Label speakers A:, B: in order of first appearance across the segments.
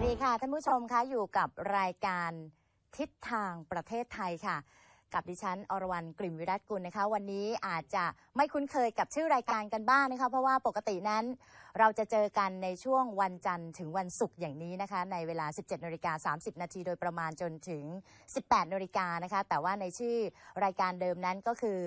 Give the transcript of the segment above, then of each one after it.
A: สวัสดีค่ะท่านผู้ชมคะอยู่กับรายการทิศทางประเทศไทยค่ะ กับดิฉันอรวรรณกลิ่มวิรัตกุลนะคะ วันนี้อาจจะไม่คุ้นเคยกับชื่อรายการกันบ้างนะคะ เพราะว่าปกตินั้น เราจะเจอกันในช่วงวันจันทร์ถึงวันศุกร์อย่างนี้นะคะ ในเวลา 17นาฬิกา30 นาทีโดยประมาณจนถึง 18นาฬิกานะคะ แต่ว่าในชื่อรายการเดิมนั้นก็คือ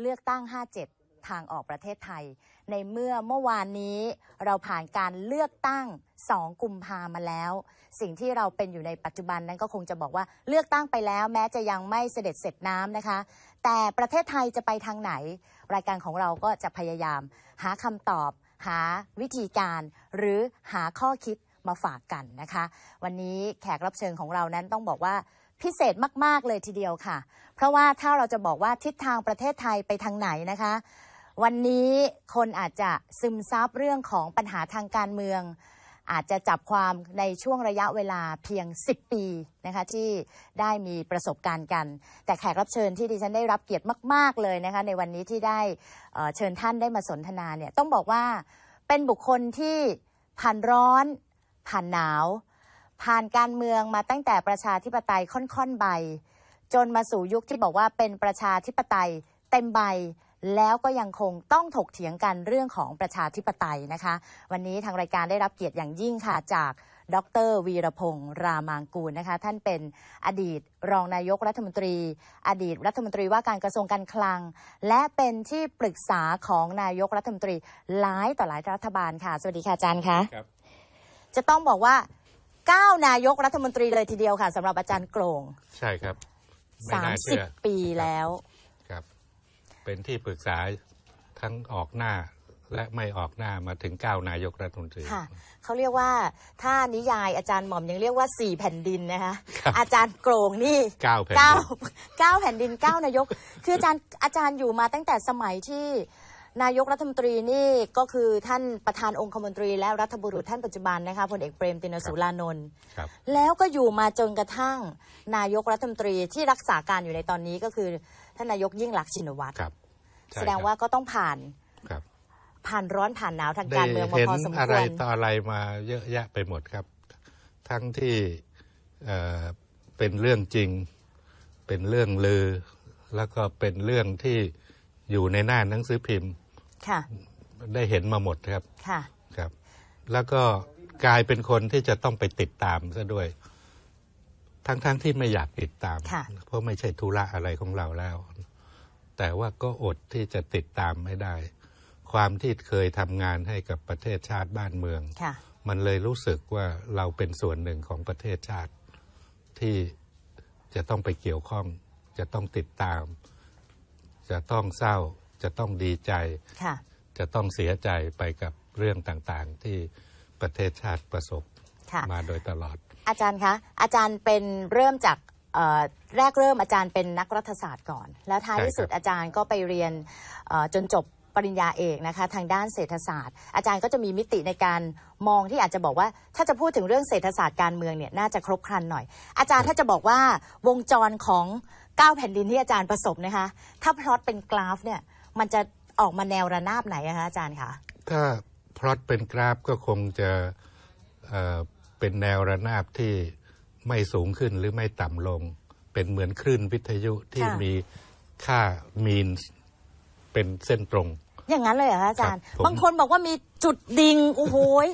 A: เลือกตั้ง 57 ทางออกประเทศไทย ในเมื่อเมื่อวานนี้เราผ่านการเลือกตั้ง 2 กุมภามาแล้ว สิ่งที่เราเป็นอยู่ในปัจจุบันนั้นก็คงจะบอกว่าเลือกตั้งไปแล้วแม้จะยังไม่เสด็จเสร็จน้ำนะคะ แต่ประเทศไทยจะไปทางไหน รายการของเราก็จะพยายาม หาคำตอบ หาวิธีการ หรือหาข้อคิดมาฝากกันนะคะ วันนี้แขกรับเชิญของเรานั้นต้องบอกว่าพิเศษมาก ๆ เลยทีเดียวค่ะ เพราะว่าถ้าเราจะบอกว่าทิศทางประเทศไทยไปทางไหนนะคะ วันนี้คนอาจจะซึมซับเรื่องของปัญหาทางการเมือง อาจจะจับความในช่วงระยะเวลาเพียง 10 ปีนะคะที่ได้มีประสบการณ์กัน แต่แขกรับเชิญที่ดิฉันได้รับเกียรติมาก ๆ เลยนะคะในวันนี้ที่ได้เชิญท่านได้มาสนทนาเนี่ยต้องบอกว่าเป็นบุคคลที่ผ่านร้อน ผ่านหนาว ผ่านการเมืองมาตั้งแต่ประชาธิปไตยค่อนๆใบ จนมาสู่ยุคที่บอกว่าเป็นประชาธิปไตยเต็มใบ แล้วก็ยังคงต้องถกเถียงกันเรื่องของประชาธิปไตยนะคะ วันนี้ทางรายการได้รับเกียรติอย่างยิ่งค่ะจากดรวีรพงศ์รามางกูลนะคะ ท่านเป็นอดีตรองนายกรัฐมนตรี อดีตรัฐมนตรีว่าการกระทรวงการคลัง และเป็นที่ปรึกษาของนายกรัฐมนตรีหลายต่อหลายรัฐบาลค่ะ สวัสดีค่ะอาจารย์คะ
B: ครับ
A: จะต้องบอกว่าเก้านายกรัฐมนตรีเลยทีเดียวค่ะสำหรับอาจารย์โกรง
B: ใช่ครับไม่น่า
A: 30
B: เชื่อ
A: ปีแล้ว
B: ครับ เป็นที่ปรึกษาทั้งออกหน้าและไม่ออกหน้ามาถึงเก้านายกรัฐมนตรี
A: ค่ะเขาเรียกว่าถ้านิยายอาจารย์หม่อมยังเรียกว่าสี่แผ่นดินนะคะ
B: ครับ
A: อาจารย์โกรงนี่
B: เก้าแผ่น
A: เก้า
B: ดิน
A: เก้าแผ่นดินเก้านายก คืออาจารย์อาจารย์อยู่มาตั้งแต่สมัยที่ นายกรัฐมนตรีนี่ก็คือท่านประธานองคมนตรีและรัฐบุรุษท่านปัจจุบันนะคะพลเอกเปรมตินสุรานนท์
B: ครับ
A: แล้วก็อยู่มาจนกระทั่ง นายกรัฐมนตรีที่รักษาการอยู่ในตอนนี้ก็คือท่านนายกยิ่งรักษณ์ชินวัตร
B: ครับใช่
A: แสดงว่าก็ต้องผ่าน
B: ครับ
A: ผ่านร้อนผ่านหนาวทาง
B: ได้
A: การเมืองมา
B: เห็น
A: พอสม
B: อะ
A: ค
B: ไร
A: วร
B: ต่ออะไรมาเยอะแยะไปหมดครับ ทั้งที่เอ่อเป็นเรื่องจริง เป็นเรื่องลือ แล้วก็เป็นเรื่องที่อยู่ในหน้าหนังสือพิมพ์
A: ค่ะ
B: ได้เห็นมาหมดครับ
A: ค่ะ
B: ครับ แล้วก็กลายเป็นคนที่จะต้องไปติดตามซะด้วย ทั้งๆทที่ไม่อยากติดตาม
A: ค่ะ
B: เพราะไม่ใช่ธุระอะไรของเราแล้ว แต่ว่าก็อดที่จะติดตามไม่ได้ ความที่เคยทำงานให้กับประเทศชาติบ้านเมือง
A: ค่ะ
B: มันเลยรู้สึกว่าเราเป็นส่วนหนึ่งของประเทศชาติที่จะต้องไปเกี่ยวข้อง จะต้องติดตาม จะต้องเศร้า จะต้องดีใจ
A: ค่ะ
B: จะต้องเสียใจไปกับเรื่องต่างๆ ที่ประเทศชาติประสบ
A: ค่ะ
B: มาโดยตลอด
A: อาจารย์คะ อาจารย์เป็นเริ่มจากเอ่อแรกเริ่มอาจารย์เป็นนักรัฐศาสตร์ก่อน แล้วท้าย
B: ใช่
A: ที่สุด
B: ครับ
A: อาจารย์ก็ไปเรียนเอ่อจนจบปริญญาเอกนะคะทางด้านเศรษฐศาสตร์ อาจารย์ก็จะมีมิติในการมองที่อาจจะบอกว่า ถ้าจะพูดถึงเรื่องเศรษฐศาสตร์การเมืองเนี่ยน่าจะครบครันหน่อย อาจารย์ถ้าจะบอกว่าวงจรของเก้าแผ่นดินที่อาจารย์ประสบนะคะถ้าพลอตเป็นกราฟเนี่ย มันจะออกมาแนวระนาบไหนอะคะอาจารย์คะ
B: ถ้าพลอตเป็นกราฟก็คงจะเอ่อเป็นแนวระนาบที่ไม่สูงขึ้นหรือไม่ต่ำลง เป็นเหมือนคลื่นวิทยุที่
A: ค่ะ
B: มีค่ามีนเป็นเส้นตรง
A: อย่างนั้นเลยเหรอคะอาจารย์
B: ครับผม
A: บางคนบอกว่ามีจุดดิ่งโอ้โหย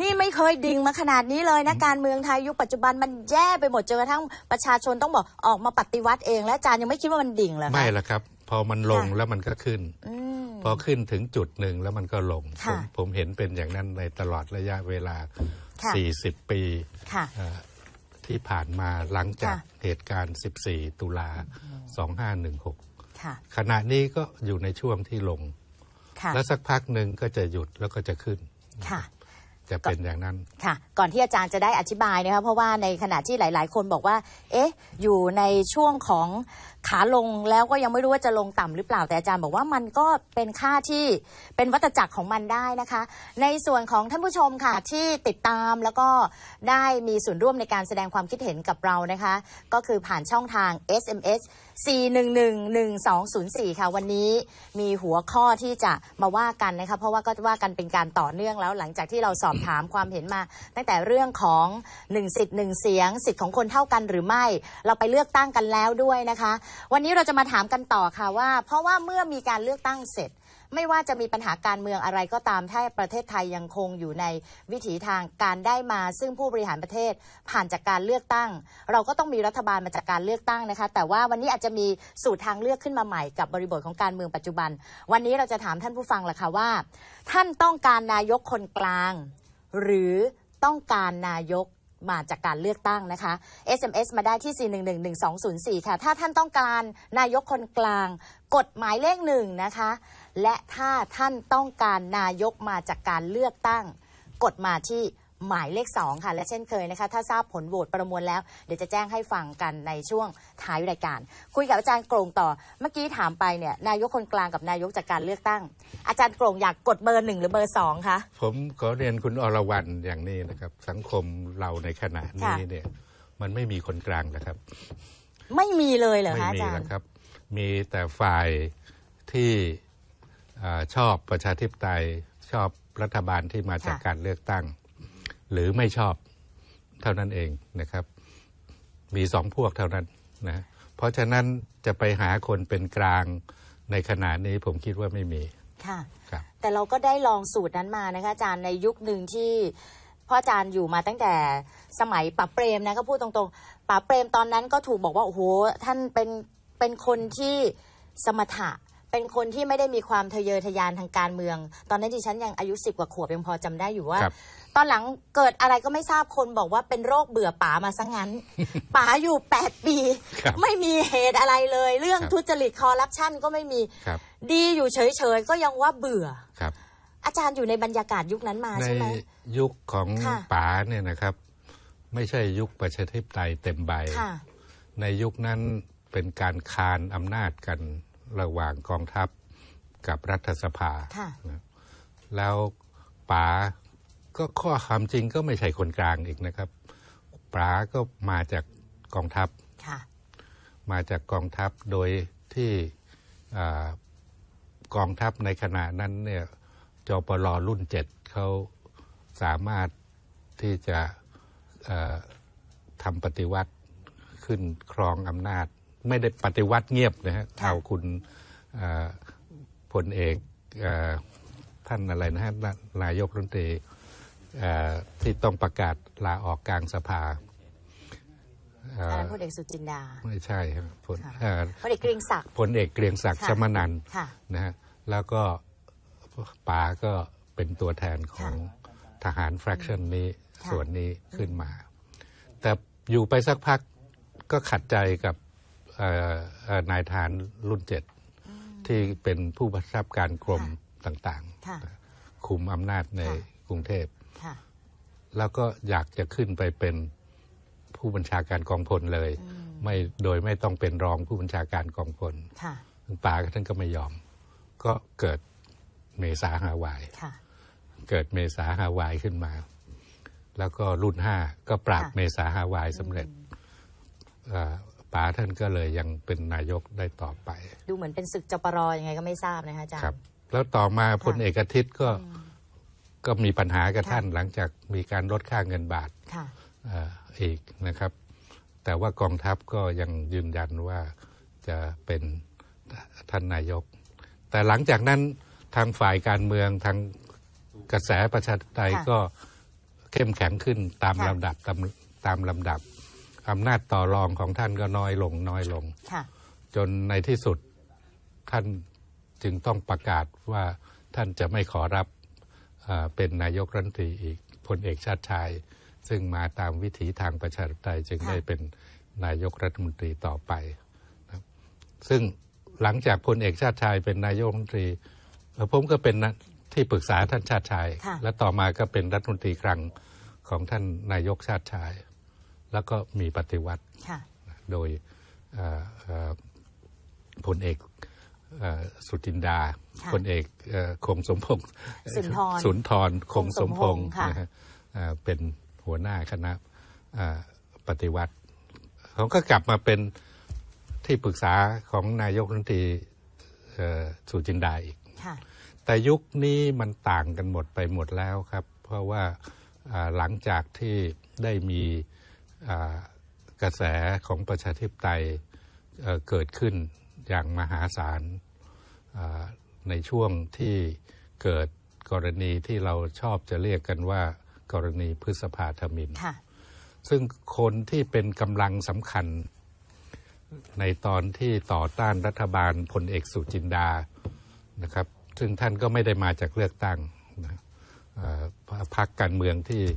A: นี่ไม่เคยดิ่งมาขนาดนี้เลยนะ การเมืองไทยยุคปัจจุบันมันแย่ไปหมดจนกระทั่งประชาชนต้องบอกออกมาปฏิวัติเอง และอาจารย์ยังไม่คิดว่ามันดิ่งเหรอคะ
B: ไม่ละครับ พอมันลง
A: ค่ะ
B: แล้วมันก็ขึ้น
A: อืม
B: พอขึ้นถึงจุดหนึ่งแล้วมันก็ลงผ
A: ค่ะ
B: มผมเห็นเป็นอย่างนั้นในตลอดระยะเวลา
A: ค่ะ
B: 40 ปี
A: ค่ะ
B: เอ่อที่ผ่านมาหลังจาก
A: ค่ะ
B: เหตุการณ์ 14 ตุลา 2516
A: ค่ะ
B: ขณะนี้ก็อยู่ในช่วงที่ลง
A: ค่ะ
B: แล้วสักพักหนึ่งก็จะหยุดแล้วก็จะขึ้น
A: ค่ะ
B: จะเป็นอย่างนั้น
A: ค่ะ ก่อนที่อาจารย์จะได้อธิบายนะคะเพราะว่าในขณะที่หลาย ๆ คนบอกว่า เอ๊ะ อยู่ในช่วงของ ขาลงแล้วก็ยังไม่รู้ว่าจะลงต่ำหรือเปล่าแต่อาจารย์บอกว่ามันก็เป็นค่าที่เป็นวัตจักรของมันได้นะคะ ในส่วนของท่านผู้ชมค่ะที่ติดตามแล้วก็ได้มีส่วนร่วมในการแสดงความคิดเห็นกับเรานะคะ ก็คือผ่านช่องทาง SMS 4111204 ค่ะ วันนี้มีหัวข้อที่จะมาว่ากันนะคะเพราะว่าก็ว่ากันเป็นการต่อเนื่องแล้ว หลังจากที่เราสอบถามความเห็นมา ตั้งแต่เรื่องของ1สิทธิ์1เสียง สิทธิ์ของคนเท่ากันหรือไม่ เราไปเลือกตั้งกันแล้วด้วยนะคะวันนี้เราจะมาถามกันต่อค่ะว่า เพราะว่าเมื่อมีการเลือกตั้งเสร็จ ไม่ว่าจะมีปัญหาการเมืองอะไรก็ตามถ้าประเทศไทยยังคงอยู่ในวิถีทางการได้มา ซึ่งผู้บริหารประเทศผ่านจากการเลือกตั้ง เราก็ต้องมีรัฐบาลมาจากการเลือกตั้งนะคะ แต่ว่าวันนี้อาจจะมีสูตรทางเลือกขึ้นมาใหม่กับบริบทของการเมืองปัจจุบัน วันนี้เราจะถามท่านผู้ฟังล่ะค่ะว่า ท่านต้องการนายกคนกลาง หรือต้องการนายก มาจากการเลือกตั้งนะคะ SMS มาได้ที่ 4111204 ค่ะ ถ้าท่านต้องการนายกคนกลาง กดหมายเลขหนึ่งนะคะ และถ้าท่านต้องการนายกมาจากการเลือกตั้ง กดมาที่ หมายเลข 2 ค่ะ และเช่นเคยนะคะ ถ้าทราบผลโหวตประมวลแล้ว เดี๋ยวจะแจ้งให้ฟังกันในช่วงท้ายรายการ คุยกับอาจารย์โกรงต่อ เมื่อกี้ถามไปเนี่ยนายกคนกลางกับนายกจากการเลือกตั้ง อาจารย์โกรงอยากกดเบอร์หนึ่งหรือเบอร์สองคะ
B: ผมขอเรียนคุณอรวรรณอย่างนี้นะครับ สังคมเราในขณะนี้
A: ค่ะ
B: เนี่ย มันไม่มีคนกลางนะครับ
A: ไม่มีเลยเหรอ
B: ไม่
A: คะอา
B: มี
A: จาร
B: แล้ว
A: ย์
B: ครับ มีแต่ฝ่ายที่อาชอบประชาธิปไตยชอบรัฐบาลที่มาจาก
A: ค่ะ
B: การเลือกตั้ง หรือไม่ชอบเท่านั้นเองนะครับ มีสองพวกเท่านั้นนะเพราะฉะนั้นจะไปหาคนเป็นกลางในขณะนี้ผมคิดว่าไม่มี
A: ค่ะ
B: ครับ
A: แต่เราก็ได้ลองสูตรนั้นมานะคะอาจารย์ในยุคหนึ่งที่พ่ออาจารย์อยู่มาตั้งแต่สมัยป๋าเปรมนะก็พูดตรงๆป๋าเปรมตอนนั้นก็ถูกบอกว่าโอ้โหท่านเป็นเป็นคนที่สมถะ เป็นคนที่ไม่ได้มีความทะเยอทะยานทางการเมือง ตอนนั้นดิฉันยังอายุสิบกว่าขวบยังพอจำได้อยู่ว่า
B: ครับ
A: ตอนหลังเกิดอะไรก็ไม่ทราบคนบอกว่าเป็นโรคเบื่อป๋ามาซะงั้นป๋าอยู่แปดปี
B: ครับ
A: ไม่มีเหตุอะไรเลย เรื่อง
B: ครับ
A: ทุจริตคอร์รัปชันก็ไม่มี
B: ครับ
A: ดีอยู่เฉยๆก็ยังว่าเบื่อ
B: ครับ
A: อาจารย์อยู่ในบรรยากาศยุคนั้นมา
B: ใน
A: ใช่ไหม
B: ยุคของ
A: ค่ะ
B: ป๋าเนี่ยนะครับ ไม่ใช่ยุคประชาธิปไตยเต็มใบ
A: ค่ะ
B: ในยุคนั้นเป็นการคานอำนาจกัน ระหว่างกองทัพกับรัฐสภา
A: ค่ะ
B: นะแล้วป๋าก็ข้อความจริงก็ไม่ใช่คนกลางอีกนะครับป๋าก็มาจากกองทัพ
A: ค่ะ
B: มาจากกองทัพโดยที่อ่ากองทัพในขณะนั้นเนี่ยจปลรุ่นเจ็ดเขาสามารถที่จะเอ่อทำปฏิวัติขึ้นครองอำนาจ ไม่ได้ปฏิวัติเงียบนะฮะ
A: ค่ะ
B: เอาคุณเอ่อพลเอกเอ่อท่านอะไรนะฮะนานายกรัฐมนตรีเอ่อที่ต้องประกาศลาออกกลางสภาเอ่
A: อัน
B: อ
A: นั้นพลเอกสุจินดา
B: ไม่ใช่ครับพล
A: ค่ะ
B: เอ่อ
A: พลเอกเกรียงศักดิ์
B: พลเอกเกรียงศักดิ์
A: ค่ะ
B: ชมนันท์
A: ค่ะ
B: นะฮะแล้วก็ป๋าก็เป็นตัวแทนของทหารแฟร c ชันนี้
A: ค่ะ
B: ส่วนนี้ขึ้นมา แต่อยู่ไปสักพักก็ขัดใจกับเอ่อเอ่อ นายทหารรุ่นเจ็ดที่เป็นผู้บังคับการกรมต่าง
A: ค่ะ
B: ๆคุมอำนาจใน
A: ค่ะ
B: กรุงเทพ
A: ค่ะ
B: แล้วก็อยากจะขึ้นไปเป็นผู้บัญชาการกองพลเลย ไม่โดยไม่ต้องเป็นรองผู้บัญชาการกองพล
A: ค่ะ
B: ป่าท่านก็ไม่ยอม ก็เกิดเมษาฮาวาย
A: ค่ะ
B: เกิดเมษาฮาวายขึ้นมา แล้วก็รุ่นห้าก็ปราบ
A: ค่ะ
B: เมษาฮาวายสำเร็จเอ่อ ป๋าท่านก็เลยยังเป็นนายกได้ต่อไป
A: ดูเหมือนเป็นศึกจปรยังไงก็ไม่ทราบนะคะอาจารย์
B: ครับ แล้วต่อมาพลเอกอาทิตย์ก็ก็มีปัญหากับ
A: ค่ะ
B: ท่านหลังจากมีการลดค่าเงินบาท
A: ค่ะ
B: เอ่ออีกนะครับ แต่ว่ากองทัพก็ยังยืนยันว่าจะเป็นท่านนายก แต่หลังจากนั้นทางฝ่ายการเมืองทางกระแสประชาธิปไตย
A: ค่ะ
B: ก็เข้มแข็งขึ้นตาม
A: ค่ะ
B: ลำดับตามตามลำดับ อำนาจต่อรองของท่านก็น้อยลงน้อยลง
A: ค่ะ
B: จนในที่สุดท่านจึงต้องประกาศว่าท่านจะไม่ขอรับเอ่อเป็นนายกรัฐมนตรีอีกพลเอกชาติชาย ซึ่งมาตามวิถีทางประชาธิปไตยจึง
A: ค่ะ
B: ได้เป็นนายกรัฐมนตรีต่อไปนะครับซึ่งหลังจากพลเอกชาติชายเป็นนายกรัฐมนตรีเอ่อผมก็เป็นนะที่ปรึกษาท่านชาติชาย
A: ค่ะ
B: และต่อมาก็เป็นรัฐมนตรีคลังของท่านนายกชาติชาย แล้วก็มีปฏิวัติ
A: ค่ะ
B: โดยเอ่อเอ่อพลเอกเอ่อสุจินดา
A: ค่ะ
B: พลเอกเอ่อคงสมพงษ์
A: สุนทร
B: สุนทรคงสมพงษ์
A: ค่ะ
B: นะฮะเอ่อเป็นหัวหน้าคณะเอ่อปฏิวัติเขาก็กลับมาเป็นทที่ปรึกษาของนายกรัฐมนตรีเอ่อสุจินดาอีก
A: ค่ะ
B: แต่ยุคนี้มันต่างกันหมดไปหมดแล้วครับ เพราะว่าอ่าหลังจากที่ได้มีอ่า กระแสของประชาธิปไตยเอ่อเกิดขึ้นอย่างมหาศาลอ่าในช่วงที่เกิดกรณีที่เราชอบจะเรียกกันว่า กรณีพฤษภาธมิน
A: ค่ะ
B: ซึ่งคนที่เป็นกำลังสำคัญ ในตอนที่ต่อต้านรัฐบาลพลเอกสุจินดานะครับ ซึ่งท่านก็ไม่ได้มาจากเลือกตั้งนะเอ่อพรรคการเมืองที่เอ่อ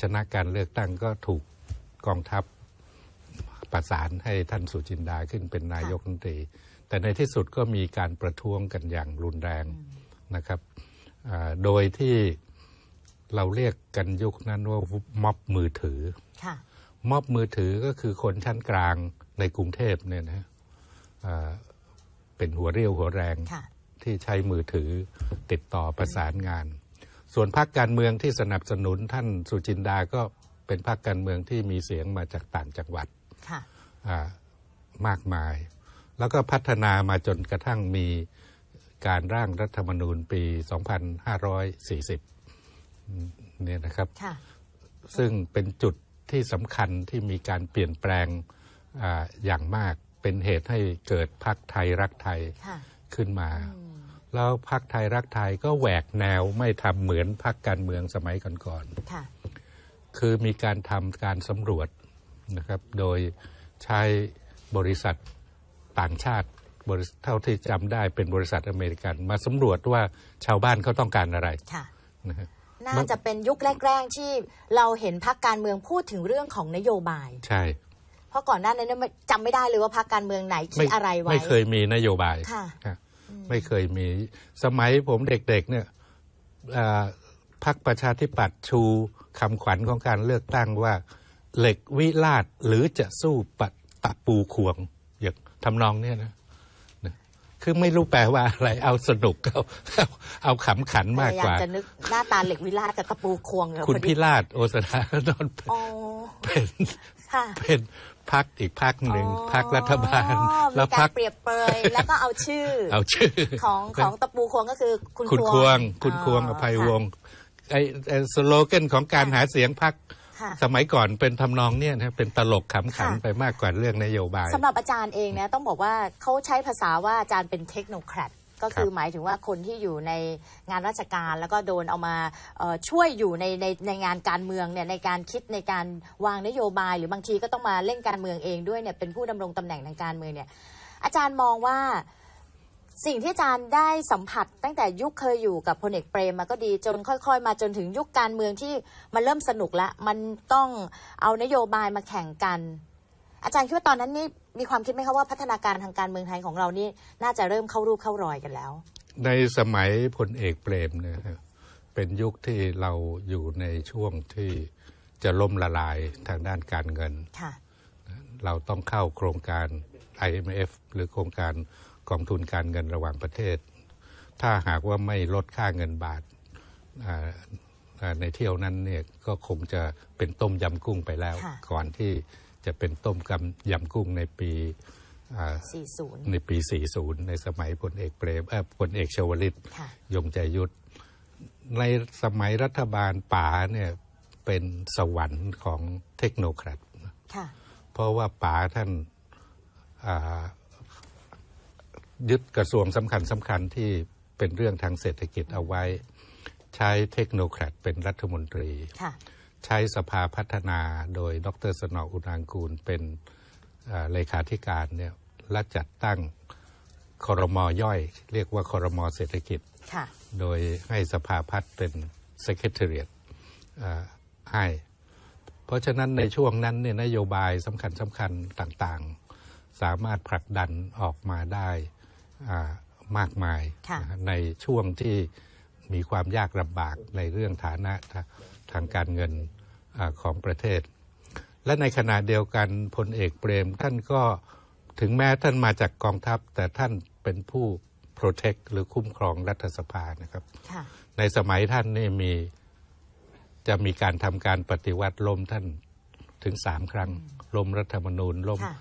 B: ชนะการเลือกตั้งก็ถูกกองทัพประสานให้ท่านสุจินดาขึ้นเป็นนายกรัฐมนตรี แต่ในที่สุดก็มีการประท้วงกันอย่างรุนแรงนะครับอ่าโดยที่เราเรียกกันยุคนั้นว่าม็อบมือถือ
A: ค่ะ
B: ม็อบมือถือก็คือคนชั้นกลางในกรุงเทพเนี่ยนะอ่าเป็นหัวเรี่ยวหัวแรง
A: ค่ะ
B: ที่ใช้มือถือติดต่อประสานงาน ส่วนพรรคการเมืองที่สนับสนุนท่านสุจินดาก็เป็นพรรคการเมืองที่มีเสียงมาจากต่างจังหวัด
A: ค่ะ
B: อ่ามากมาย แล้วก็พัฒนามาจนกระทั่งมีการร่างรัฐธรรมนูญปี 2540 เนี่ยนะครับ
A: ค่ะ
B: ซึ่งเป็นจุดที่สำคัญที่มีการเปลี่ยนแปลงอาอย่างมาก เป็นเหตุให้เกิดพักไทยรักไทย
A: ค่ะ
B: ขึ้นมา แล้วพักไทยรักไทยก็แหวกแนวไม่ทำเหมือนพักการเมืองสมัยก่อน
A: ค่ะ
B: ๆคือมีการทำการสำรวจนะครับ โดยใช้บริษัทต่างชาติบริษัทเท่าที่จำได้เป็นบริษัทอเมริกัน มาสำรวจว่าชาวบ้านเขาต้องการอะไร
A: ค่ะ
B: นะฮะ
A: น่าจะเป็นยุคแรก ๆ ที่เราเห็นพักการเมืองพูดถึงเรื่องของนโยบาย
B: ใช่
A: เพราะก่อนหน้านั้นเนี่ยจำไม่ได้เลยว่าพักการเมืองไหนคิ
B: ไม่
A: ดอะไรไว้
B: ไม่เคยมีนโยบาย
A: ค่ะ
B: ฮะ ไม่เคยมีสมัยผมเด็กๆเนี่ยอ่าพรรคประชาธิปัตย์ชูคำขวัญของการเลือกตั้งว่า เหล็กวิลาศหรือจะสู้ปัดตะปูควง อย่างทำนองเนี่ยนะนะคือไม่รู้แปลว่าอะไร เอาสนุกเอาเอาเอาขำขันมาก
A: พยายาก
B: ว่า
A: จะนึกหน้าตาเหล็กวิลาศกับตะปูควงเลย
B: คุณ
A: พอดี
B: พิราชโอสถานนท์
A: อ๋อ
B: เป็น
A: ค่ะ
B: เป็น พักอีกพักหนึ่ง
A: อ๋อ
B: พักรัฐบาล
A: มี
B: แล้ว
A: กา
B: พั
A: ร
B: ก
A: เปรียบเปรยแล้วก็เอาชื่อ
B: เอาชื่อ
A: ของของตะปูควงก็คือคุณ
B: คุณควง คุณ
A: อ๋อ
B: ควงอภัยวงศ์ไอ้ไอ้สโลแกนของการหาเสียงพัก
A: ค่ะ
B: สมัยก่อนเป็นทำนองเนี่ยนะเป็นตลกขำขัน
A: ค่ะ
B: ไปมากกว่าเรื่องนโยบาย
A: สำหรับอาจารย์เองเนี่ยต้องบอกว่าเขาใช้ภาษาว่าอาจารย์เป็นเทคโนแครด ก็คือ
B: ค
A: หมายถึงว่าคนที่อยู่ในงานราชการแล้วก็โดนเอามาช่วยอยู่ในในในงานการเมืองเนี่ยในการคิดในการวางนโยบาย หรือบางทีก็ต้องมาเล่นการเมืองเองด้วยเนี่ยเป็นผู้ดำรงตำแหน่งทางการเมืองเนี่ยอาจารย์มองว่าสิ่งที่อาจารย์ได้สัมผัส ตั้งแต่ยุคเคยอยู่กับพลเอกเปรมมาก็ดีจนค่อย ๆ มาจนถึงยุคการเมืองที่มันเริ่มสนุกล้วมันต้องเอานโยบายมาแข่งกัน อาจารย์คิดว่าตอนนั้นนี่ มีความคิดไหมคะว่าพัฒนาการทางการเมืองไทยของเรานี่น่าจะเริ่มเข้ารูปเข้ารอยกันแล้ว
B: ในสมัยพลเอกเปรมเนี่ยฮะเป็นยุคที่เราอยู่ในช่วงที่จะล่มละลายทางด้านการเงิน
A: ค่ะ
B: เราต้องเข้าโครงการ IMF หรือโครงการกองทุนการเงินระหว่างประเทศ ถ้าหากว่าไม่ลดค่าเงินบาทอ่าอ่าในเที่ยวนั้นเนี่ยก็คงจะเป็นต้มยำกุ้งไปแล้ว
A: ค่ะ
B: ก่อนที่ จะเป็นต้มกำยำกุ้งในปีอ่า
A: 40
B: ในปี 40 ในสมัยพลเอกเปรมเอ่อพลเอกชวลิต
A: ค่ะ
B: ยงใจยุทธในสมัยรัฐบาลป๋าเนี่ยเป็นสวรรค์ของเทคโนแครด
A: ค่ะ
B: เพราะว่าป๋าท่านอ่ายึดกระทรวงสำคัญสำคัญที่เป็นเรื่องทางเศรษฐกิจเอาไว้ ใช้เทคโนแครดเป็นรัฐมนตรี
A: ค่ะ
B: ใช้สภาพัฒนาโดยดรสนองอุนางกูลเป็นเอ่อเลขาธิการเนี่ยและจัดตั้งครมย่อย เรียกว่าครมเศรษฐกิจ
A: ค่ะ
B: โดยให้สภาพัฒน์เป็น Secretariat เอ่อให้ เพราะฉะนั้นในช่วงนั้นเนี่ยนโยบายสำคัญสำคัญต่างๆ สามารถผลักดันออกมาได้อ่ามากมาย
A: ค่ะ
B: นะฮะในช่วงที่มีความยากลำบากในเรื่องฐานะ ทาทางการเงินอาของประเทศ และในขณะเดียวกันพลเอกเปรม ท่านก็ถึงแม้ท่านมาจากกองทัพ แต่ท่านเป็นผู้ protect หรือคุ้มครองรัฐสภานะครับ
A: ค่ะ
B: ในสมัยท่านนี่มีจะมีการทำการปฏิวัติล้มท่านถึงสามครั้งล้มรัฐธรรมนูญล้ม
A: ค่ะ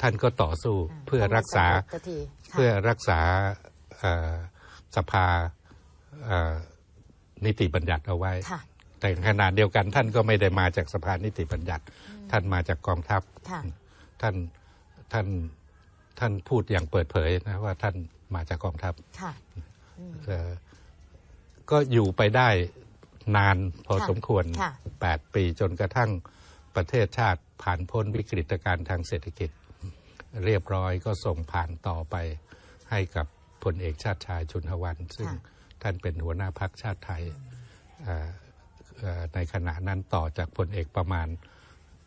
B: ท่านก็ต่อสู้เพื่อรักษา
A: ไม่สำเจสักทีค่ะ
B: เพื่อรักษาเอ่อสภาเอ่อนิติบัญญัติเอาไว้
A: ค่ะ
B: แต่ขณะเดียวกันท่านก็ไม่ได้มาจากสภานิติบัญญัติ ท่านมาจากกองทัพ
A: ค่ะ
B: ท่านท่านท่านพูดอย่างเปิดเผยนะว่าท่านมาจากกองทัพ
A: ค่ะ
B: เอ่อก็อยู่ไปได้นานพอ
A: ค่ะ
B: สมควร
A: ค่ะ
B: 8ปีจนกระทั่งประเทศชาติผ่านพ้นวิกฤตการณ์ทางเศรษฐกิจ เรียบร้อยก็ส่งผ่านต่อไปให้กับพลเอกชาติชายชุนหวัน ซึ่ง
A: ค่ะ
B: ท่านเป็นหัวหน้าพักชาติไทยเอ่อเอ่อ ในขณะนั้นต่อจากพลเอกประมาณ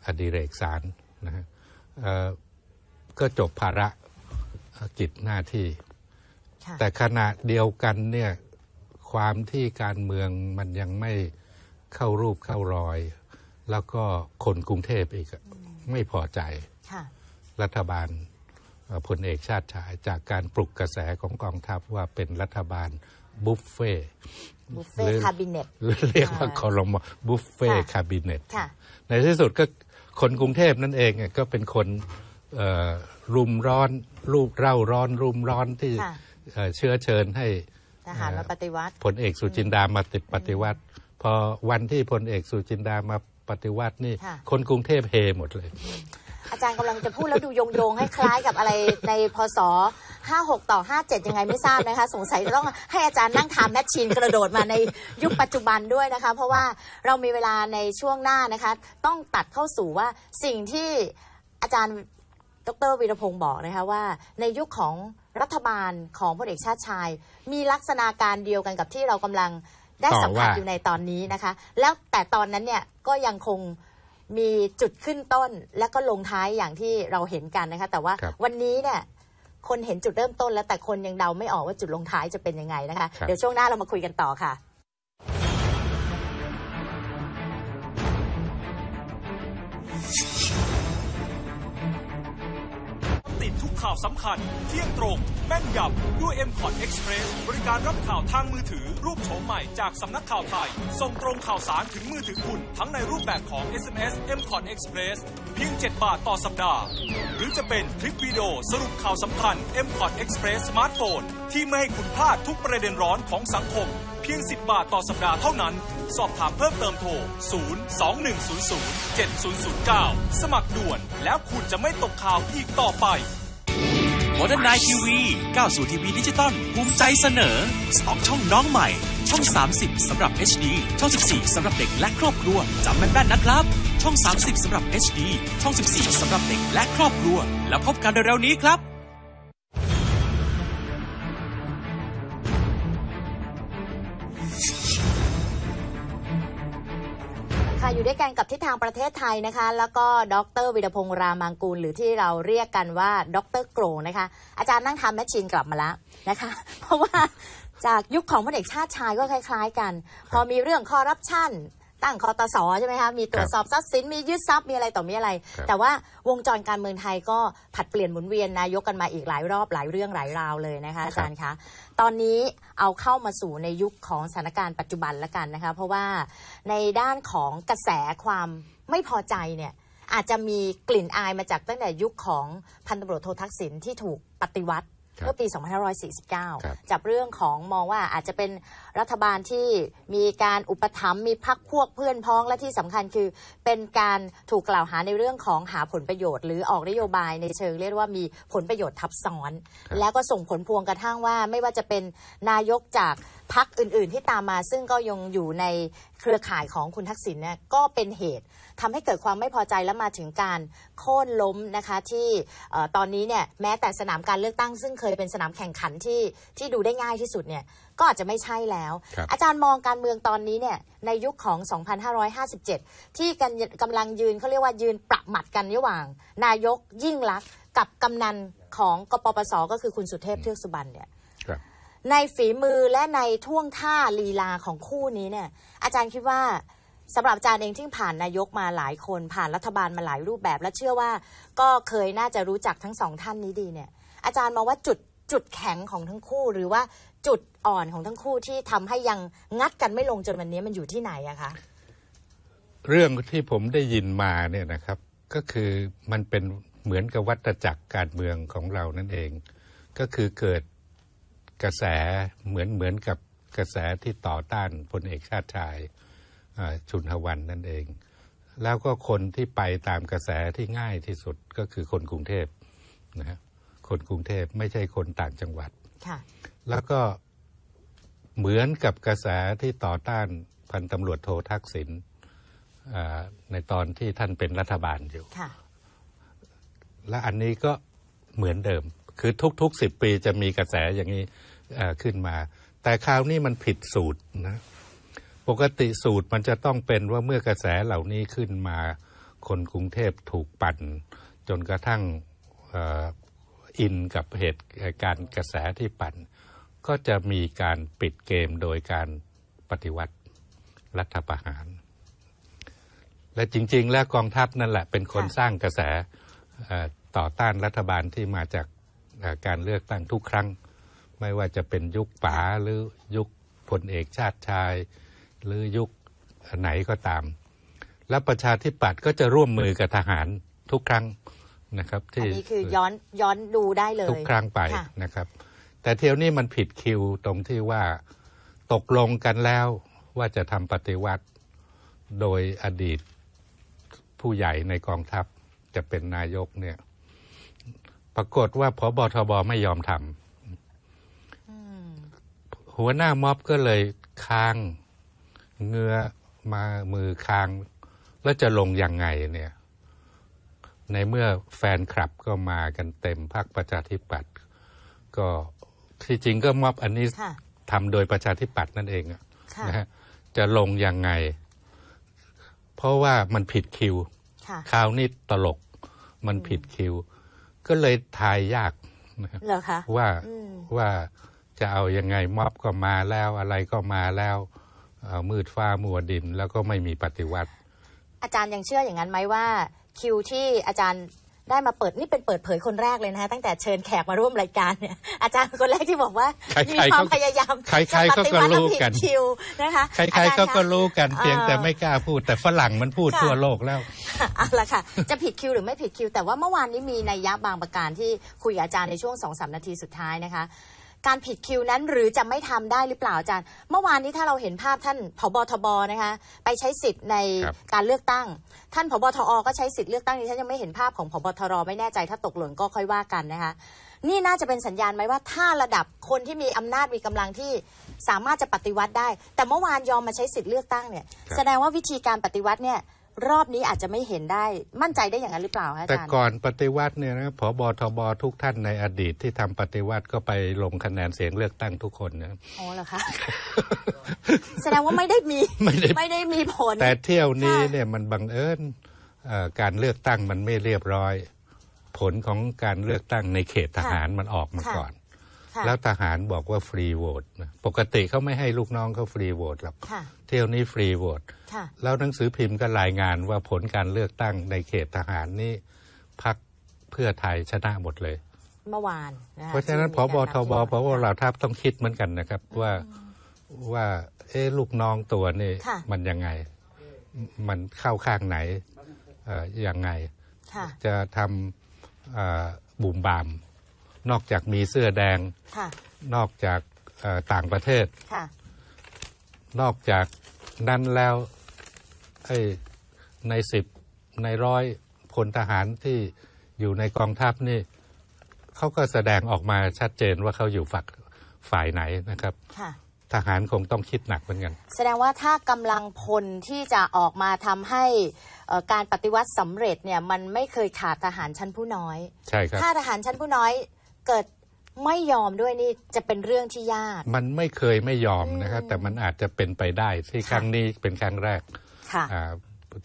B: อดิเรกสารนะฮะเอ่อก็จบภาระกิจหน้าที่
A: ค่ะ
B: แต่ขณะเดียวกันเนี่ยความที่การเมืองมันยังไม่เข้ารูปเข้ารอย แล้วก็คนกรุงเทพอีกอะไม่พอใจ
A: ค่ะ
B: รัฐบาลเอ่อพลเอกชาติชายจากการปลุกกระแสของกองทัพว่าเป็นรัฐบาล บุฟเฟ่ต์
A: บุฟเฟ่
B: หรือ
A: คาบิเนต
B: หรือเรียกว่า
A: อ่า
B: คอรมบุฟเฟ่
A: ค่ะ
B: คาบิเนต
A: ค่ะ
B: ในที่สุดก็คนกรุงเทพนั่นเองเนี่ยก็เป็นคนเอ่อรุมร้อนรูปเร่าร้อนรุมร้อนที่
A: ค่ะ
B: เอ่อเชื้อเชิญให้
A: ทหารมาปฏิวัติ
B: พลเอกสุจินดามาติดปฏิวัติ พอวันที่พลเอกสุจินดามาปฏิวัตินี่
A: ค่ะ
B: คนกรุงเทพเฮหมดเลย
A: อาจารย์กำลังจะพูดแล้วดูโยงโยงๆให้คล้ายกับอะไรในพศ 56 ต่อ 57 ยังไงไม่ทราบนะคะ สงสัยจะต้องให้อาจารย์นั่งทำแมชชีนกระโดดมาในยุคปัจจุบันด้วยนะคะ เพราะว่าเรามีเวลาในช่วงหน้านะคะ ต้องตัดเข้าสู่ว่าสิ่งที่อาจารย์ดรวีรพงศ์บอกนะคะว่า ในยุคของรัฐบาลของพลเอกชาติชาย มีลักษณะการเดียวกันกับที่เรากำลังได้สัมผัส
B: ต่อว่า
A: อยู่ในตอนนี้นะคะ แล้วแต่ตอนนั้นเนี่ยก็ยังคงมีจุดขึ้นต้นและก็ลงท้ายอย่างที่เราเห็นกันนะคะ แต่ว่า
B: ครับ
A: วันนี้เนี่ย คนเห็นจุดเริ่มต้นแล้วแต่คนยังเดาไม่ออกว่าจุดลงท้ายจะเป็นยังไงนะคะ
B: ครับ
A: เดี๋ยวช่วงหน้าเรามาคุยกันต่อค่ะ
C: ข่าวสำคัญ เที่ยงตรง แม่นยำด้วย m c o t Express บริการรับข่าวทางมือถือ รูปโฉมใหม่จากสำนักข่าวไทย ส่งตรงข่าวสารถึงมือถือคุณ ทั้งในรูปแบบของ SMS m c o t Express เพียง 7 บาทต่อสัปดาห์ หรือจะเป็นคลิปวิดีโอสรุปข่าวสำคัญ m c o t Express สมาร์ทโฟนที่ไม่ให้คุณพลาดทุกประเด็นร้อนของสังคม เพียง 10 บาทต่อสัปดาห์เท่านั้น สอบถามเพิ่มเติมโทร 0 2 1 0 0 7 0 0 9 สมัครด่วนแล้วคุณจะไม่ตกข่าวอีกต่อไป
D: โมเดิร์นไนทีวีก้าวสู่ทีวีดิจิตอลภูมิใจเสนอสองช่องน้องใหม่ ช่อง 30สำหรับ HD ช่อง 14สำหรับเด็กและครอบครัวจำแม่นๆนะครับ ช่อง 30สำหรับ HD ช่อง 14สำหรับเด็กและครอบครัว แล้วพบกันเร็วๆนี้ครับ
A: อยู่ด้วยกันกับทิศทางประเทศไทยนะคะ แล้วก็ดรวิรพงษ์รามังกูล หรือที่เราเรียกกันว่าดรโกรงนะคะ อาจารย์นั่งทำแมชชีนกลับมาแล้วนะคะ เพราะว่าจากยุคของพลเอกชาติชายก็คล้าย ๆ กัน พอมีเรื่องคอร์รัปชัน ตั้งคอตสใช่ไหมคะมีตรวจสอบทรัพย์สินมียึดทรัพย์มีอะไรต่อมีอะไร
B: ครับ
A: แต่ว่าวงจรการเมืองไทยก็ผัดเปลี่ยนหมุนเวียนนายกกันมาอีกหลายรอบหลายเรื่องหลายราวเลยนะคะอาจารย์คะตอนนี้เอาเข้ามาสู่ในยุคของสถานการณ์ปัจจุบันแล้วกันนะคะเพราะว่าในด้านของกระแสความไม่พอใจเนี่ยอาจจะมีกลิ่นอายมาจากตั้งแต่ยุคของพันตำรวจโททักษิณที่ถูกปฏิวัติ
B: ครับ
A: เมื่อปี
B: ครับ
A: 2549จากเรื่องของมองว่าอาจจะเป็นรัฐบาลที่มีการอุปถัมภ์มีพักพวกเพื่อนพ้องและที่สำคัญคือ เป็นการถูกกล่าวหาในเรื่องของหาผลประโยชน์ หรือออกนโยบายในเชิงเรียกว่ามีผลประโยชน์ทับซ้อน
B: ครับ
A: แล้วก็ส่งผลพวงกระทั่งว่า ไม่ว่าจะเป็นนายกจากพักอื่น ๆ ที่ตามมา ซึ่งก็ยังอยู่ในเครือข่ายของคุณทักษิณเนี่ยก็เป็นเหตุทำให้เกิดความไม่พอใจและมาถึงการโค่นล้มนะคะที่เอ่อตอนนี้เนี่ยแม้แต่สนามการเลือกตั้ง ซึ่งเคยเป็นสนามแข่งขันที่ที่ดูได้ง่ายที่สุดเนี่ยก็อาจจะไม่ใช่แล้ว
B: ครับ
A: อาจารย์มองการเมืองตอนนี้เนี่ยในยุคของ 2557 ที่กันกำลังยืนเขาเรียกว่ายืนประหมัดกันระหว่าง นายกยิ่งลักษณ์กับกำนันของกปปสก็คือคุณสุเทพเทือกสุบรรณเนี่ย
B: ครับ
A: ในฝีมือและในท่วงท่าลีลาของคู่นี้เนี่ย อาจารย์คิดว่าสำหรับอาจารย์เองที่ผ่านนายกมาหลายคน ผ่านรัฐบาลมาหลายรูปแบบ และเชื่อว่า ก็เคยน่าจะรู้จักทั้งสองท่านนี้ดีเนี่ย อาจารย์มองว่าจุดจุดแข็งของทั้งคู่ หรือว่าจุดอ่อนของทั้งคู่ที่ทำให้ยังงัดกันไม่ลงจนวันนี้มันอยู่ที่ไหนอะคะ
B: เรื่องที่ผมได้ยินมาเนี่ยนะครับ ก็คือมันเป็นเหมือนกับวัฏจักรการเมืองของเรานั่นเอง ก็คือเกิด กระแสเหมือนเหมือนกับกระแสที่ต่อต้านพลเอกชาติชายอ่าชุนทวันนั่นเอง แล้วก็คนที่ไปตามกระแสที่ง่ายที่สุดก็คือคนกรุงเทพนะฮะคนกรุงเทพไม่ใช่คนต่างจังหวัด
A: ค่ะ
B: แล้วก็เหมือนกับกระแสที่ต่อต้านพันตำรวจโททักษิณอ่าในตอนที่ท่านเป็นรัฐบาลอยู่
A: ค่ะ
B: และอันนี้ก็เหมือนเดิม คือทุกๆสิบปีจะมีกระแสอย่างนี้เอ่อ ขึ้นมา แต่คราวนี้มันผิดสูตรนะปกติสูตรมันจะต้องเป็นว่าเมื่อกระแสเหล่านี้ขึ้นมา คนกรุงเทพถูกปั่น จนกระทั่งอินกับเหตุการณ์กระแสที่ปั่น ก็จะมีการปิดเกมโดยการปฏิวัติรัฐประหาร และจริง ๆ แล้วกองทัพนั่นแหละ เป็นคนสร้างกระแสต่อต้านรัฐบาลที่มาจากการเลือกตั้งทุกครั้ง ไม่ว่าจะเป็นยุคป๋าหรือยุคพลเอกชาติชาย หรือยุคไหนก็ตาม และประชาธิปัตย์ก็จะร่วมมือกับทหารทุกครั้งนะครับ
A: อัน
B: ที่
A: นี้คือย้อนย้อนดูได้เลย
B: ทุกครั้งไป
A: ค่ะ
B: นะครับ แต่เที่ยวนี้มันผิดคิวตรงที่ว่าตกลงกันแล้วว่าจะทำปฏิวัติโดยอดีตผู้ใหญ่ในกองทัพจะเป็นนายกเนี่ย ปรากฏว่าพบทบไม่ยอมทำ หัวหน้าม็อบก็เลยค้างเงื้อมามือค้าง แล้วจะลงยังไงเนี่ยในเมื่อแฟนคลับก็มากันเต็มพรรคประชาธิปัตย์ก็ที่จริงก็ม็อบอันนี้
A: ค่ะ
B: ทำโดยประชาธิปัตย์นั่นเองอะ
A: ค่ะ
B: นะฮะจะลงยังไง เพราะว่ามันผิดคิว
A: ค่ะ
B: คราวนี้ตลกมันผิดคิว ก็เลยทายยากนะครับ
A: เหรอคะ
B: ว่า
A: อืม
B: ว่า จะเอายังไงม็อบก็มาแล้วอะไรก็มาแล้วเอ่อมืดฟ้ามัวดินแล้วก็ไม่มีปฏิวัติ
A: อาจารย์ยังเชื่ออย่างนั้นไหมว่า คิวที่อาจารย์ได้มาเปิดนี่เป็นเปิดเผยคนแรกเลยนะคะตั้งแต่เชิญแขกมาร่วมรายการเนี่ยอาจารย์เป็นคนแรกที่บอกว่า
B: ใครๆ
A: มีความ
B: ก็
A: พยายาม
B: ใครๆ
A: จะปฏิวัติ
B: ก็รู้
A: และผิด
B: กัน
A: คิวนะคะ
B: ใคร
A: อา
B: ๆ
A: จา
B: ก็
A: ย์
B: ก็
A: คะ
B: รู้กัน
A: เอ่อ
B: เพียงแต่ไม่กล้าพูดแต่ฝรั่งมันพูด
A: ค่ะ
B: ทั่วโลกแล้ว
A: เอาละค่ะ จะผิดคิวหรือไม่ผิดคิว แต่ว่าเมื่อวานนี้มีนัยยะบางประการที่คุยกับอาจารย์ในช่วงสองสามนาทีสุดท้ายนะคะ การผิดคิวนั้นหรือจะไม่ทำได้หรือเปล่าอาจารย์ เมื่อวานนี้ถ้าเราเห็นภาพท่านผบทบนะคะไปใช้สิทธิ์ใน
B: ครับ
A: การเลือกตั้ง ท่านผบทอก็ใช้สิทธิ์เลือกตั้งนี้ฉันยังไม่เห็นภาพของผบทรไม่แน่ใจถ้าตกหล่นก็ค่อยว่ากันนะคะนี่น่าจะเป็นสัญญาณไหมว่าถ้าระดับคนที่มีอำนาจมีกำลังที่สามารถจะปฏิวัติได้ แต่เมื่อวานยอมมาใช้สิทธิ์เลือกตั้งเนี่ย
B: ครับ
A: แสดงว่าวิธีการปฏิวัติเนี่ย รอบนี้อาจจะไม่เห็นได้มั่นใจได้อย่างนั้นหรือเปล่าคะอา
B: แต่
A: จารย์
B: ก่อนปฏิวัติเนี่ยนะพบทบทุกท่านในอดีตที่ทำปฏิวัติก็ไปลงคะแนนเสียงเลือกตั้งทุกคนนะ
A: อ๋อเหรอคะแสดงว่าไม่ได้มี
B: ไม่ได้
A: ไม่ได้มีผล
B: แต่เที่ยวนี้
A: ค่ะ
B: เนี่ยมันบังเอิญเอ่อการเลือกตั้งมันไม่เรียบร้อย ผลของการเลือกตั้งในเขตทหารมันออกมา
A: ค่ะ
B: ก่อน
A: ค่ะ
B: แล้วทหารบอกว่าฟรีโหวตนะปกติเขาไม่ให้ลูกน้องเขาฟรีโหวตหรอก
A: ค่ะ
B: เที่ยวนี้ฟรีโหวต
A: ค่ะ
B: แล้วหนังสือพิมพ์ก็รายงานว่าผลการเลือกตั้งในเขตทหารนี่พักเพื่อไทยชนะหมดเลย
A: เมื่อวานค
B: เพราะฉะนั้น
A: ที่
B: พ
A: มี
B: บ
A: การ
B: ทบ
A: นำ
B: พบเราทัพต้องคิดเหมือนกันนะครับ ว่าว่าเอ๊ะลูกน้องตัวนี่
A: ค่ะ
B: มันยังไง มันเข้าข้างไหนเอ่อยังไง
A: ค่ะ
B: จะทำเอ่อบุ่มบาม นอกจากมีเสื้อแดง
A: ค่ะ
B: นอกจากเอ่อต่างประเทศ
A: ค่ะ
B: นอกจากนั้นแล้วไอ้ในสิบในร้อยพลทหารที่อยู่ในกองทัพนี่เขาก็แสดงออกมาชัดเจนว่าเขาอยู่ฝักฝ่ายไหนนะครับ
A: ค่ะ
B: ทหารคงต้องคิดหนักเหมือนกัน
A: แสดงว่าถ้ากำลังพลที่จะออกมาทำให้เอ่อการปฏิวัติสำเร็จเนี่ยมันไม่เคยขาดทหารชั้นผู้น้อย
B: ใช่ครับ
A: ถ้าทหารชั้นผู้น้อย เกิดไม่ยอมด้วยนี่จะเป็นเรื่องที่ยาก
B: มันไม่เคยไม่ยอมนะครับ แต่มันอาจจะเป็นไปได้ที่ครั้งนี้เป็นครั้งแรก
A: ค่ะ
B: อ่า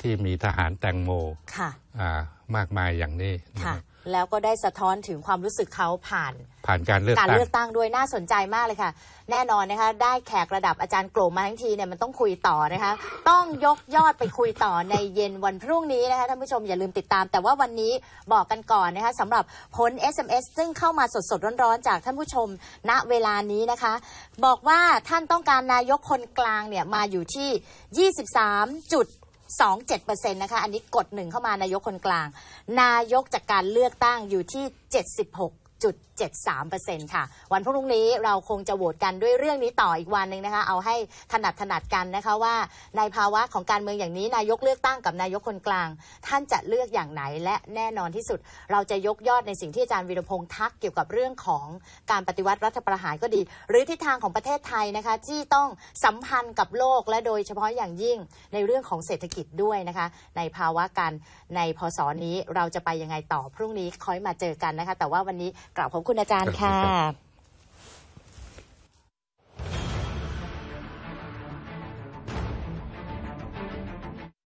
B: ที่มีทหารแตงโม
A: ค่ะ
B: อ่ามากมายอย่างนี้นะ
A: ค่ะ
B: ฮะ
A: แล้วก็ได้สะท้อนถึงความรู้สึกเขาผ่าน
B: ผ่านการเลือก
A: การ
B: ตั้ง
A: เลือกตั้งด้วยน่าสนใจมากเลยค่ะ แน่นอนนะคะ ได้แขกระดับอาจารย์โกลมมาทั้งทีเนี่ยมันต้องคุยต่อนะคะ ต้องยกยอดไปคุยต่อในเย็นวันพรุ่งนี้นะคะท่านผู้ชมอย่าลืมติดตาม แต่ว่าวันนี้บอกกันก่อนนะคะสำหรับผล SMS ซึ่งเข้ามาสดๆร้อนๆจากท่านผู้ชม ณเวลานี้นะคะ บอกว่าท่านต้องการนายกคนกลางเนี่ยมาอยู่ที่ 23จุด 27%นะคะ อันนี้กดหนึ่งเข้ามานายกคนกลาง นายกจากการเลือกตั้งอยู่ที่ 76 73%ค่ะ วันพรุ่งนี้เราคงจะโหวตกันด้วยเรื่องนี้ต่ออีกวันหนึ่งนะคะ เอาให้ถนัดถนัดกันนะคะว่า ในภาวะของการเมืองอย่างนี้นายกเลือกตั้งกับนายกคนกลาง ท่านจะเลือกอย่างไหนและแน่นอนที่สุด เราจะยกยอดในสิ่งที่อาจารย์วีรพงษ์ทักเกี่ยวกับเรื่องของการปฏิวัติรัฐประหารก็ดี หรือทิศทางของประเทศไทยนะคะที่ต้องสัมพันธ์กับโลกและโดยเฉพาะอย่างยิ่งในเรื่องของเศรษฐกิจด้วยนะคะ ในภาวะการในพศนี้เราจะไปยังไงต่อพรุ่งนี้ค่อยมาเจอกันนะคะ แต่ว่าวันนี้กราบขอบคุณอาจารย์ค่ะ